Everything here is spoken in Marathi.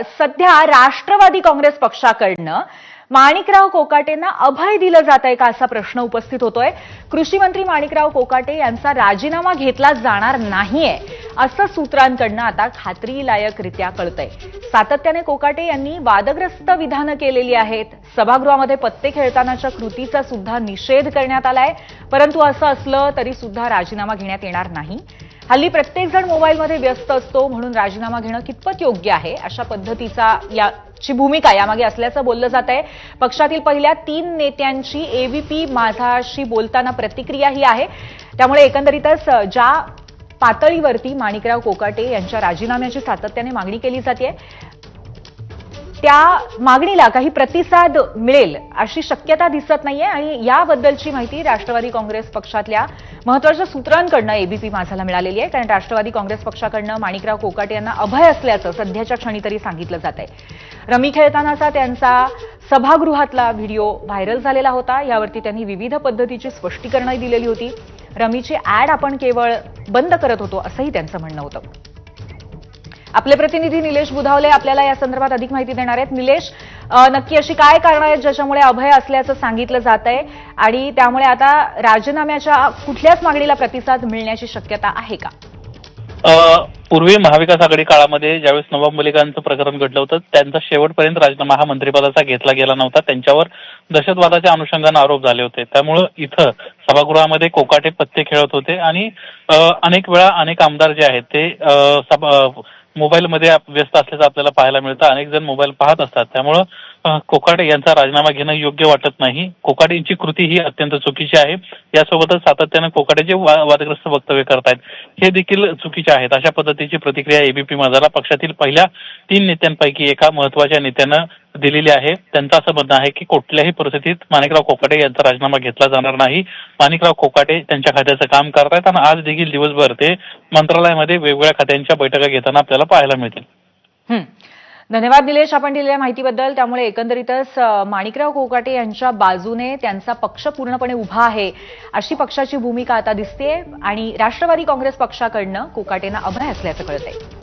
सध्या राष्ट्रवादी काँग्रेस पक्षाकडनं माणिकराव कोकाटेंना अभय दिलं जात आहे का असा प्रश्न उपस्थित होतोय. कृषी मंत्री माणिकराव कोकाटे यांचा राजीनामा घेतला जाणार नाहीये असं सूत्रांकडनं आता खात्रीलायकरित्या कळतंय. सातत्याने कोकाटे यांनी वादग्रस्त विधानं केलेली आहेत. सभागृहामध्ये पत्ते खेळतानाच्या कृतीचा सुद्धा निषेध करण्यात आलाय. परंतु असं असलं तरी सुद्धा राजीनामा घेण्यात येणार नाही. हल्ली प्रत्येकजण मोबाईलमध्ये व्यस्त असतो म्हणून राजीनामा घेणं कितपत योग्य आहे? अशा पद्धतीचा याची भूमिका यामागे असल्याचं बोललं जात आहे. पक्षातील पहिल्या तीन नेत्यांची एव्हीपी माझाशी बोलताना प्रतिक्रिया ही आहे. त्यामुळे एकंदरीतच ज्या पातळीवरती माणिकराव कोकाटे यांच्या राजीनाम्याची सातत्याने मागणी केली जाते त्या मागणीला काही प्रतिसाद मिळेल अशी शक्यता दिसत नाहीये आणि याबद्दलची माहिती राष्ट्रवादी काँग्रेस पक्षातल्या महत्त्वाच्या सूत्रांकडनं एबीपी माझाला मिळालेली आहे. कारण राष्ट्रवादी काँग्रेस पक्षाकडनं माणिकराव कोकाटे यांना अभय असल्याचं सध्याच्या क्षणी तरी सांगितलं जात आहे. रमी खेळतानाचा त्यांचा सभागृहातला व्हिडिओ व्हायरल झालेला होता. यावरती त्यांनी विविध पद्धतीची स्पष्टीकरणंही दिलेली होती. रमीची ऍड आपण केवळ बंद करत होतो असंही त्यांचं म्हणणं होतं. आपले प्रतिनिधी निलेश बुधावले आपल्याला या संदर्भात अधिक माहिती देणार आहेत. निलेश नक्की अशी काय कारणं आहेत ज्याच्यामुळे अभय असल्याचं सांगितलं जात आहे? आणि त्यामुळे आता राजीनाम्याच्या कुठल्याच मागणीला प्रतिसाद मिळण्याची शक्यता आहे का? पूर्वी महाविकास आघाडी काळामध्ये ज्यावेळेस नवाब मलिकांचं प्रकरण घडलं होतं त्यांचा शेवटपर्यंत राजीनामा हा मंत्रिपदाचा घेतला गेला नव्हता. त्यांच्यावर दहशतवादाच्या अनुषंगानं आरोप झाले होते. त्यामुळं इथं सभागृहामध्ये कोकाटे पत्ते खेळत होते आणि अनेक वेळा अनेक आमदार जे आहेत ते सभा- मोबाईलमध्ये व्यस्त असल्याचं आपल्याला पाहायला मिळतं. अनेक जण मोबाईल पाहत असतात. त्यामुळं कोकाडे कोकाटे यांचा राजीनामा घेणं योग्य वाटत नाही. कोकाटेंची कृती ही अत्यंत चुकीची आहे. यासोबतच सातत्यानं कोकाटे जे वादग्रस्त वक्तव्य करतायत. हे देखील चुकीचे आहेत. अशा पद्धतीची प्रतिक्रिया एबीपी माझाला पक्षातील पहिल्या तीन नेत्यांपैकी एका महत्त्वाच्या नेत्यानं दिलेली आहे. त्यांचं असं म्हणणं आहे की कुठल्याही परिस्थितीत माणिकराव कोकाटे यांचा राजीनामा घेतला जाणार नाही. माणिकराव कोकाटे त्यांच्या खात्याचं काम करतायत आणि आज देखील दिवसभर ते मंत्रालयामध्ये वेगवेगळ्या खात्यांच्या बैठका घेताना आपल्याला पाहायला मिळतील. धन्यवाद निलेश. आपण दिलेल्या माहितीबद्दल. त्यामुळे एकंदरीतच माणिकराव कोकाटे यांच्या बाजूने त्यांचा पक्ष पूर्णपणे उभा आहे अशी पक्षाची भूमिका आता दिसते आणि राष्ट्रवादी काँग्रेस पक्षाकडनं कोकाटेंना अभय असल्याचं कळतंय.